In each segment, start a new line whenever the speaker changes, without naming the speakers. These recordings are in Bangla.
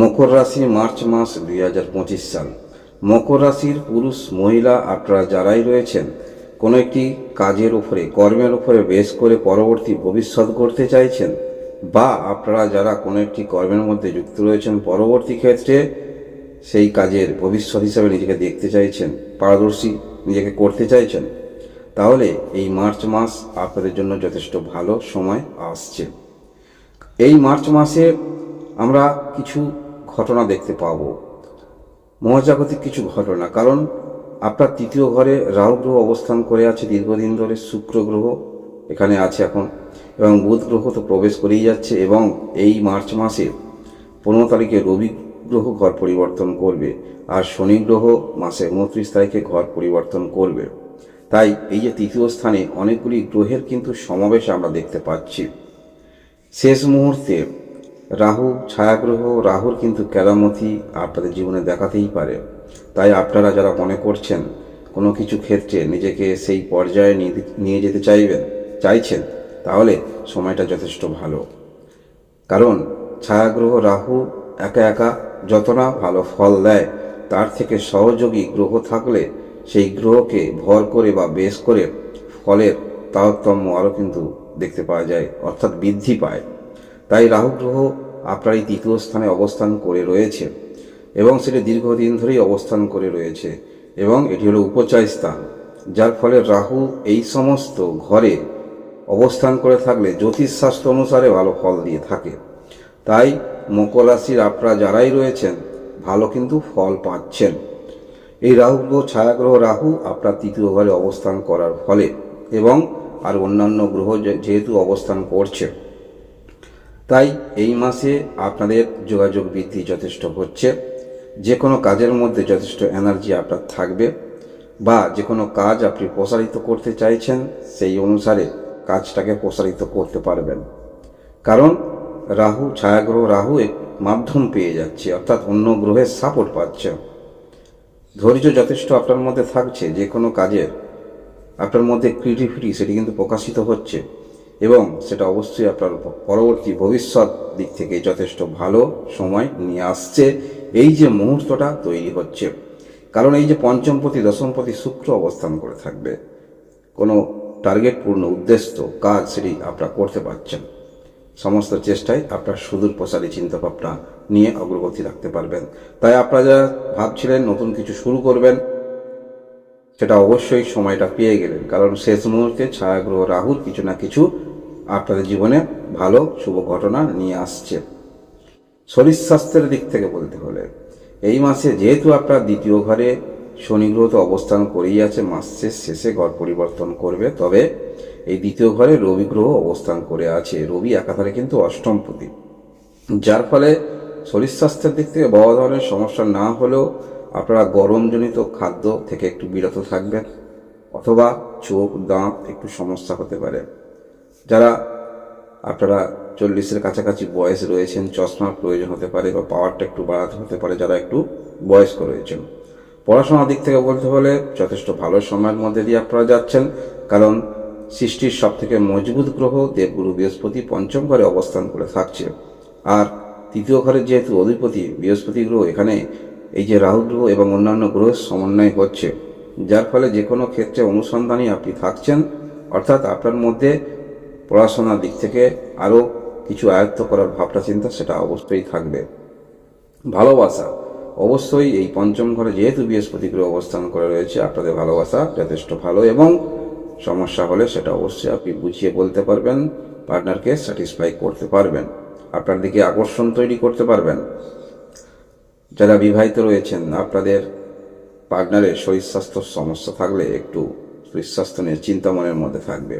মকর রাশি মার্চ মাস দুই হাজার পঁচিশ সাল। মকর রাশির পুরুষ, মহিলা আপনারা যারাই রয়েছেন, কোনো একটি কাজের উপরে, কর্মের উপরে বেশ করে পরবর্তী ভবিষ্যৎ করতে চাইছেন বা আপনারা যারা কোনো একটি কর্মের মধ্যে যুক্ত রয়েছেন পরবর্তী ক্ষেত্রে সেই কাজের ভবিষ্যৎ হিসাবে নিজেকে দেখতে চাইছেন, পারদর্শী নিজেকে করতে চাইছেন, তাহলে এই মার্চ মাস আপনাদের জন্য যথেষ্ট ভালো সময় আসছে। এই মার্চ মাসে আমরা কিছু ঘটনা দেখতে পাব। মহাজাগতিক কিছু ঘটনা, কারণ আপনার তৃতীয় ঘরে রাহু গ্রহ অবস্থান করে আছে, দীর্ঘদিন ধরে শুক্র গ্রহ এখানে আছে এখন, এবং বুধ গ্রহ তো প্রবেশ করেই যাচ্ছে, এবং এই মার্চ মাসে পনেরো তারিখে রবি গ্রহ ঘর পরিবর্তন করবে, আর শনি গ্রহ মাসে উনত্রিশ তারিখে ঘর পরিবর্তন করবে। তাই এই যে তৃতীয় স্থানে অনেকগুলি গ্রহের কিন্তু সমাবেশ আমরা দেখতে পাচ্ছি। শেষ মুহূর্তে রাহু ছায়াগ্রহ, রাহুর কিন্তু কেরামতি আপনাদের জীবনে দেখাতেই পারে। তাই আপনারা যারা মনে করছেন কোনো কিছু ক্ষেত্রে নিজেকে সেই পর্যায়ে নিয়ে- যেতে চাইবেন, চাইছেন, তাহলে সময়টা যথেষ্ট ভালো। কারণ ছায়াগ্রহ, রাহু একা একা যত না ভালো ফল দেয়, তার থেকে সহযোগী গ্রহ থাকলে সেই গ্রহকে ভর করে বা বেশ করে ফলের তারতম্য আরও কিন্তু দেখতে পাওয়া যায়, অর্থাৎ বৃদ্ধি পায়। তাই রাহু গ্রহ আপনার এই তৃতীয় স্থানে অবস্থান করে রয়েছে এবং সেটি দীর্ঘদিন ধরেই অবস্থান করে রয়েছে এবং এটি হলো উপচয় স্থান, যার ফলে রাহু এই সমস্ত ঘরে অবস্থান করে থাকলে জ্যোতিষশাস্ত্র অনুসারে ভালো ফল দিয়ে থাকে। তাই মকর রাশির আপনারা যারাই রয়েছেন, ভালো কিন্তু ফল পাচ্ছেন। এই রাহু গ্রহ ছায়াগ্রহ রাহু আপনার তৃতীয় ঘরে অবস্থান করার ফলে এবং আর অন্যান্য গ্রহ যেহেতু অবস্থান করছে। তাই এই মাসে আপনাদের যোগাযোগ বৃদ্ধি যথেষ্ট হচ্ছে। যে কোনো কাজের মধ্যে যথেষ্ট এনার্জি আপনার থাকবে বা যে কোনো কাজ আপনি প্রসারিত করতে চাইছেন, সেই অনুসারে কাজটাকে প্রসারিত করতে পারবেন। কারণ রাহু, ছায়াগ্রহ রাহু এক মাধ্যম পেয়ে যাচ্ছে, অর্থাৎ অন্য গ্রহের সাপোর্ট পাচ্ছে। ধৈর্য যথেষ্ট আপনার মধ্যে থাকছে যে কোনো কাজের আপনার মধ্যে ক্রিয়েটিভিটি সেটি কিন্তু প্রকাশিত হচ্ছে। এবং সেটা অবশ্যই আপনার পরবর্তী ভবিষ্যৎ দিক থেকে যথেষ্ট ভালো সময় নিয়ে আসছে। এই যে মুহূর্তটা তৈরি হচ্ছে, কারণ এই যে পঞ্চমপতি, দশমপতি শুক্র অবস্থান করে থাকবে, কোনো টার্গেট পূর্ণ উদ্দেশ্য, কাজ সেটি আপনারা করতে পারছেন। সমস্ত চেষ্টায় আপনার সুদূর প্রসারী চিন্তাভাবনা নিয়ে অগ্রগতি রাখতে পারবেন। তাই আপনারা যারা ভাবছিলেন নতুন কিছু শুরু করবেন, সেটা অবশ্যই সময়টা পেয়ে গেলেন, কারণ শেষ মুহূর্তে ছায়াগ্রহ রাহুর কিছু না কিছু আপনাদের জীবনে ভালো শুভ ঘটনা নিয়ে আসছে। শরীর স্বাস্থ্যের দিক থেকে বলতে হলে, এই মাসে যেহেতু আপনার দ্বিতীয় ঘরে শনি গ্রহ তো অবস্থান করেই আছে, মাসের শেষে ঘর পরিবর্তন করবে, তবে এই দ্বিতীয় ঘরে রবি গ্রহ অবস্থান করে আছে। রবি একাধারে কিন্তু অষ্টম অষ্টমপতি যার ফলে শরীর স্বাস্থ্যের দিক থেকে বড় ধরনের সমস্যা না হলেও আপনারা গরমজনিত খাদ্য থেকে একটু বিরত থাকবেন, অথবা চোখ, দাঁত একটু সমস্যা হতে পারে। যারা আপনারা চল্লিশের কাছাকাছি বয়স রয়েছেন, চশমার প্রয়োজন হতে পারে বা পাওয়ারটা একটু বাড়াতে হতে পারে, যারা একটু বয়স্ক রয়েছেন। পড়াশোনার দিক থেকে বলতে হলে যথেষ্ট ভালো সময়ের মধ্যে দিয়ে আপনারা যাচ্ছেন, কারণ সৃষ্টির সব থেকে মজবুত গ্রহ দেবগুরু বৃহস্পতি পঞ্চম ঘরে অবস্থান করে থাকছে। আর তৃতীয় ঘরের যেহেতু অধিপতি, বৃহস্পতি গ্রহ এখানে এই যে রাহু গ্রহ এবং অন্যান্য গ্রহের সমন্বয় হচ্ছে, যার ফলে যে কোনো ক্ষেত্রে অনুসন্ধানী আপনি থাকছেন, অর্থাৎ আপনার মধ্যে পড়াশোনার দিক থেকে আরও কিছু আয়ত্ত করার ভাবনা চিন্তা সেটা অবশ্যই থাকবে। ভালোবাসা। অবশ্যই এই পঞ্চম ঘরে যেহেতু বৃহস্পতি গ্রহ অবস্থান করে রয়েছে, আপনাদের ভালোবাসা যথেষ্ট ভালো এবং সমস্যা হলে সেটা অবশ্যই আপনি বুঝিয়ে বলতে পারবেন, পার্টনারকে স্যাটিসফাই করতে পারবেন, আপনার দিকে আকর্ষণ তৈরি করতে পারবেন। যারা বিবাহিত রয়েছেন, আপনাদের পার্টনারের শরীর স্বাস্থ্য সমস্যা থাকলে একটু শরীর স্বাস্থ্য নিয়ে চিন্তা মনের মধ্যে থাকবে।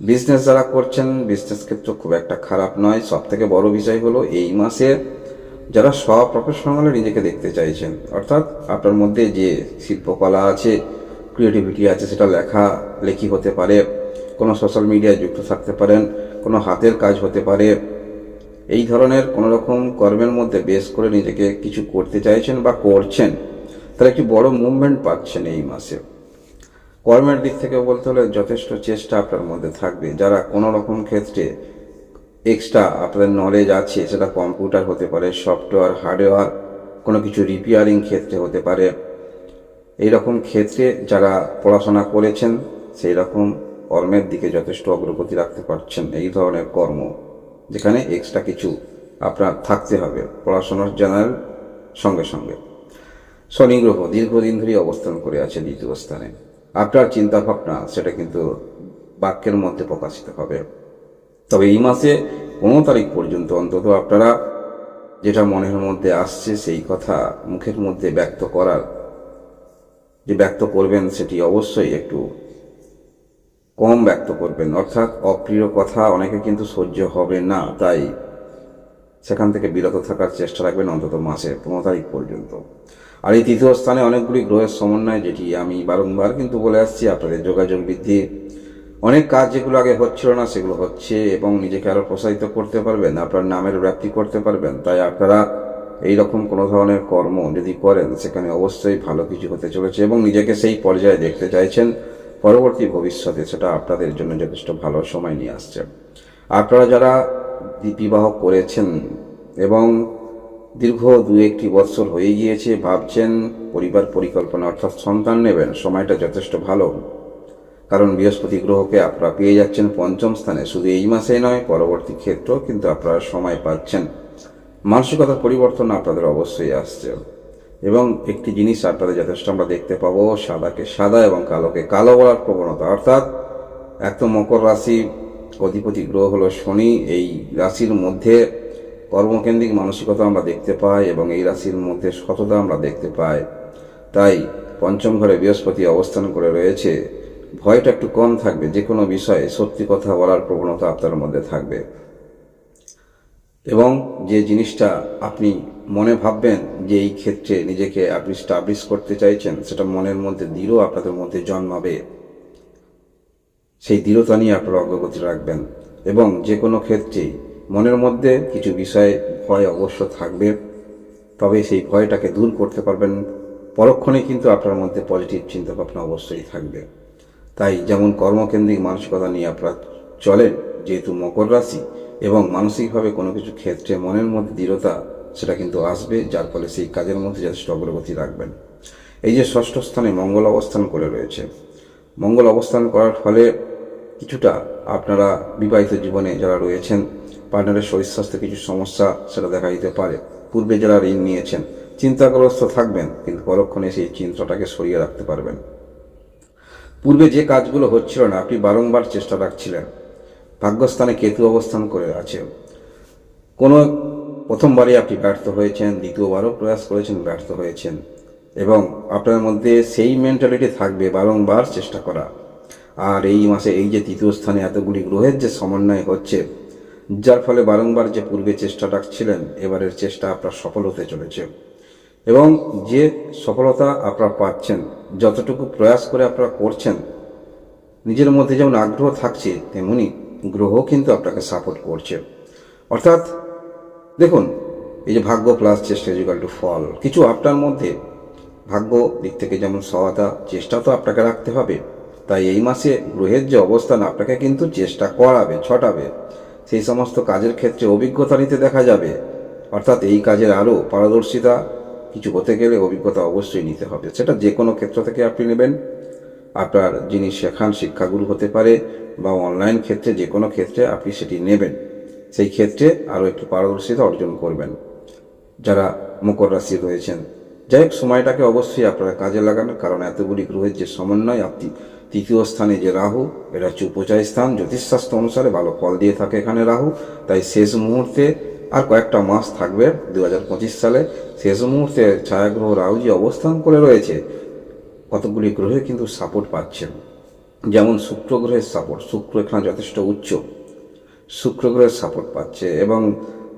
বিজনেস যারা করছেন বিজনেস ক্ষেত্র খুব একটা খারাপ নয়। সব থেকে বড় বিষয় হলো এই মাসে যারা সব প্রফেশনালে নিজেকে দেখতে চাইছেন, অর্থাৎ আপনার মধ্যে যে শিল্পকলা আছে ক্রিয়েটিভিটি আছে, সেটা লেখা লেখি হতে পারে, কোনো সোশ্যাল মিডিয়ায় যুক্ত থাকতে পারেন, কোনো হাতের কাজ হতে পারে, এই ধরনের কোনো রকম কর্মের মধ্যে বেশ করে নিজেকে কিছু করতে চাইছেন বা করছেন, তাহলে একটি বড় মুভমেন্ট পাচ্ছেন এই মাসে। কর্মের দিক থেকে বলতে হলে যথেষ্ট চেষ্টা আপনার মধ্যে থাকবে। যারা কোনো রকম ক্ষেত্রে এক্সট্রা আপনাদের নলেজ আছে, সেটা কম্পিউটার হতে পারে সফটওয়্যার হার্ডওয়্যার কোনো কিছু রিপেয়ারিং ক্ষেত্রে হতে পারে। এই রকম ক্ষেত্রে যারা পড়াশোনা করেছেন সেই রকম কর্মের দিকে যথেষ্ট অগ্রগতি রাখতে পারছেন এই ধরনের কর্ম, যেখানে এক্সট্রা কিছু আপনার থাকতে হবে পড়াশোনার জানার সঙ্গে সঙ্গে। শনি গ্রহ দীর্ঘদিন ধরে অবস্থান করে আছে দ্বিতীয় স্থানে। আপনার চিন্তা ভাবনা সেটা কিন্তু বাক্যের মধ্যে প্রকাশিত হবে। তবে এই মাসে পনেরো তারিখ পর্যন্ত অন্তত আপনারা যেটা মনের মধ্যে আসছে সেই কথা মুখের মধ্যে ব্যক্ত করার, যে ব্যক্ত করবেন সেটি অবশ্যই একটু কম ব্যক্ত করবেন। অর্থাৎ অপ্রিয় কথা অনেকে কিন্তু সহ্য হবে না, তাই সেখান থেকে বিরত থাকার চেষ্টা রাখবেন অন্তত মাসে পনেরো তারিখ পর্যন্ত। আর এই তৃতীয় স্থানে অনেকগুলি গ্রহের সমন্বয় যেটি আমি বারংবার কিন্তু বলে আসছি, আপনাদের যোগাযোগ বৃদ্ধি, অনেক কাজ যেগুলো আগে হচ্ছিল না সেগুলো হচ্ছে এবং নিজেকে আরও প্রসারিত করতে পারবেন, আপনার নামের ব্যাপ্তি করতে পারবেন। তাই আপনারা এই রকম কোনো ধরনের কর্ম যদি করেন, সেখানে অবশ্যই ভালো কিছু হতে চলেছে এবং নিজেকে সেই পর্যায়ে দেখতে চাইছেন, পরবর্তী ভবিষ্যতে সেটা আপনাদের জন্য যথেষ্ট ভালো সময় নিয়ে আসছে। আপনারা যারা বিবাহ করেছেন এবং দীর্ঘ দু একটি বৎসর হয়ে গিয়েছে, ভাবছেন পরিবার পরিকল্পনা অর্থাৎ সন্তান নেবেন, সময়টা যথেষ্ট ভালো। কারণ বৃহস্পতি গ্রহকে আপনারা পেয়ে যাচ্ছেন পঞ্চম স্থানে, শুধু এই মাসেই নয়, পরবর্তী ক্ষেত্রেও কিন্তু আপনারা সময় পাচ্ছেন। মানসিকতার পরিবর্তন আপনাদের অবশ্যই আসছে। এবং একটি জিনিস আপনাদের যথেষ্ট আমরা দেখতে পাবো, সাদাকে সাদা এবং কালোকে কালো বলার প্রবণতা, অর্থাৎ এক তো মকর রাশি, অধিপতি গ্রহ হলো শনি, এই রাশির মধ্যে কর্মকেন্দ্রিক মানসিকতা আমরা দেখতে পাই এবং এই রাশির মধ্যে সততা আমরা দেখতে পাই। তাই পঞ্চম ঘরে বৃহস্পতি অবস্থান করে রয়েছে। ভয়টা একটু কম থাকবে, যে কোনো বিষয়ে সত্যি কথা বলার প্রবণতা আপনার মধ্যে থাকবে। এবং যে জিনিসটা আপনি মনে ভাববেন যে এই ক্ষেত্রে নিজেকে আপনি স্টাবলিশ করতে চাইছেন, সেটা মনের মধ্যে দৃঢ় আপনাদের মধ্যে জন্মাবে। সেই দৃঢ়তা নিয়ে আপনারা অগ্রগতি রাখবেন। এবং যে কোনো ক্ষেত্রেই মনের মধ্যে কিছু বিষয়ে ভয় অবশ্য থাকবে, তবে সেই ভয়টাকে দূর করতে পারবেন। পরক্ষণে কিন্তু আপনার মধ্যে পজিটিভ চিন্তাভাবনা অবশ্যই থাকবে। তাই যেমন কর্মকেন্দ্রিক মানসিকতা নিয়ে আপনারা চলেন যেহেতু মকর রাশি, এবং মানসিকভাবে কোনো কিছু ক্ষেত্রে মনের মধ্যে দৃঢ়তা, সেটা কিন্তু আসবে, যার ফলে সেই কাজের মধ্যে যথেষ্ট অগ্রগতি রাখবেন। এই যে ষষ্ঠ স্থানে মঙ্গল অবস্থান করে রয়েছে। মঙ্গল অবস্থান করার ফলে কিছুটা আপনারা বিবাহিত জীবনে যারা রয়েছেন পার্টনারের শরীর স্বাস্থ্যে কিছু সমস্যা সেটা দেখা দিতে পারে। পূর্বে যারা ঋণ নিয়েছেন, চিন্তাগ্রস্ত থাকবেন, কিন্তু পরক্ষণে সেই চিন্তাটাকে সরিয়ে রাখতে পারবেন। পূর্বে যে কাজগুলো হচ্ছিল না, আপনি বারংবার চেষ্টা রাখছিলেন। ভাগ্যস্থানে কেতু অবস্থান করে আছে। কোনো প্রথমবারই আপনি ব্যর্থ হয়েছেন, দ্বিতীয়বারও প্রয়াস করেছেন, ব্যর্থ হয়েছেন। এবং আপনার মধ্যে সেই মেন্টালিটি থাকবে, বারংবার চেষ্টা করা। আর এই মাসে এই যে তৃতীয় স্থানে এতগুলি গ্রহের যে সমন্বয় হচ্ছে, যার ফলে বারংবার যে পূর্বে চেষ্টা রাখছিলেন এবারের চেষ্টা আপনার সফল হতে চলেছে। এবং যে সফলতা আপনারা পাচ্ছেন, যতটুকু প্রয়াস করে আপনারা করছেন, নিজের মধ্যে যেমন আগ্রহ থাকছে, তেমনি গ্রহ কিন্তু আপনাকে সাপোর্ট করছে। অর্থাৎ দেখুন, এই যে ভাগ্য প্লাস চেষ্টা ইজিক্যাল টু ফল কিছু আপনার মধ্যে ভাগ্য দিক থেকে যেমন সহায়তা, চেষ্টা তো আপনাকে রাখতে হবে। তাই এই মাসে গ্রহের যে অবস্থান, আপনাকে কিন্তু চেষ্টা করাবে, ছটাবে। সেই সমস্ত কাজের ক্ষেত্রে অভিজ্ঞতা নিতে দেখা যাবে। অর্থাৎ এই কাজের আরও পারদর্শিতা কিছু হতে গেলে অভিজ্ঞতা অবশ্যই নিতে হবে। সেটা যে কোনো ক্ষেত্র থেকে আপনি নেবেন। আপনার যিনি শেখান শিক্ষাগুরু হতে পারে বা অনলাইন ক্ষেত্রে যে কোনো ক্ষেত্রে আপনি সেটি নেবেন। সেই ক্ষেত্রে আরও একটু পারদর্শিতা অর্জন করবেন। যারা মকর রাশি রয়েছেন, যাই হোক, সময়টাকে অবশ্যই আপনারা কাজে লাগান, কারণ এতগুলি গ্রহের যে সমন্বয় আপনি তৃতীয় স্থানে যে রাহু, এটা হচ্ছে উপচয় স্থান। জ্যোতিষশাস্ত্র অনুসারে ভালো ফল দিয়ে থাকে এখানে রাহু। তাই শেষ মুহূর্তে আর কয়েকটা মাস থাকবে দু হাজার পঁচিশ সালে। শেষ মুহূর্তে ছায়াগ্রহ রাহু যে অবস্থান করে রয়েছে কতগুলি গ্রহে কিন্তু সাপোর্ট পাচ্ছেন। যেমন শুক্র গ্রহের সাপোর্ট শুক্র এখানে যথেষ্ট উচ্চ। শুক্র গ্রহের সাপোর্ট পাচ্ছে এবং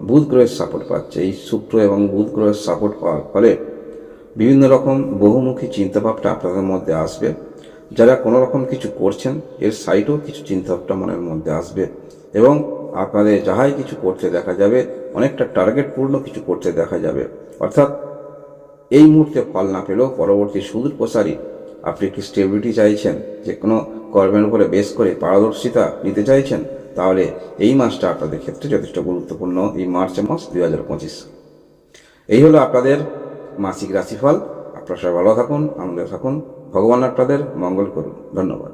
বুধ গ্রহের সাপোর্ট পাচ্ছে। এই শুক্র এবং বুধ গ্রহের সাপোর্ট পাওয়ার ফলে বিভিন্ন রকম বহুমুখী চিন্তাভাবনা আপনাদের মধ্যে আসবে। যারা কোনো রকম কিছু করছেন, এর সাইডেও কিছু চিন্তাভাবনা মনের মধ্যে আসবে এবং আপনাদের যাহাই কিছু করতে দেখা যাবে, অনেকটা টার্গেট পূর্ণ কিছু করতে দেখা যাবে। অর্থাৎ এই মুহূর্তে ফল না পেলেও পরবর্তী সুদূর প্রসারী আপনি কি স্টেবিলিটি চাইছেন? যে কোনো কর্মের উপরে বেশ করে পারদর্শিতা নিতে চাইছেন? তাহলে এই মাসটা আপনাদের ক্ষেত্রে যথেষ্ট গুরুত্বপূর্ণ, এই মার্চ মাস দুই হাজার পঁচিশ। এই হলো আপনাদের মাসিক রাশিফল। আপনারা সবাই ভালো থাকুন, আনন্দে থাকুন। ভগবান আপনাদের মঙ্গল করুন। ধন্যবাদ।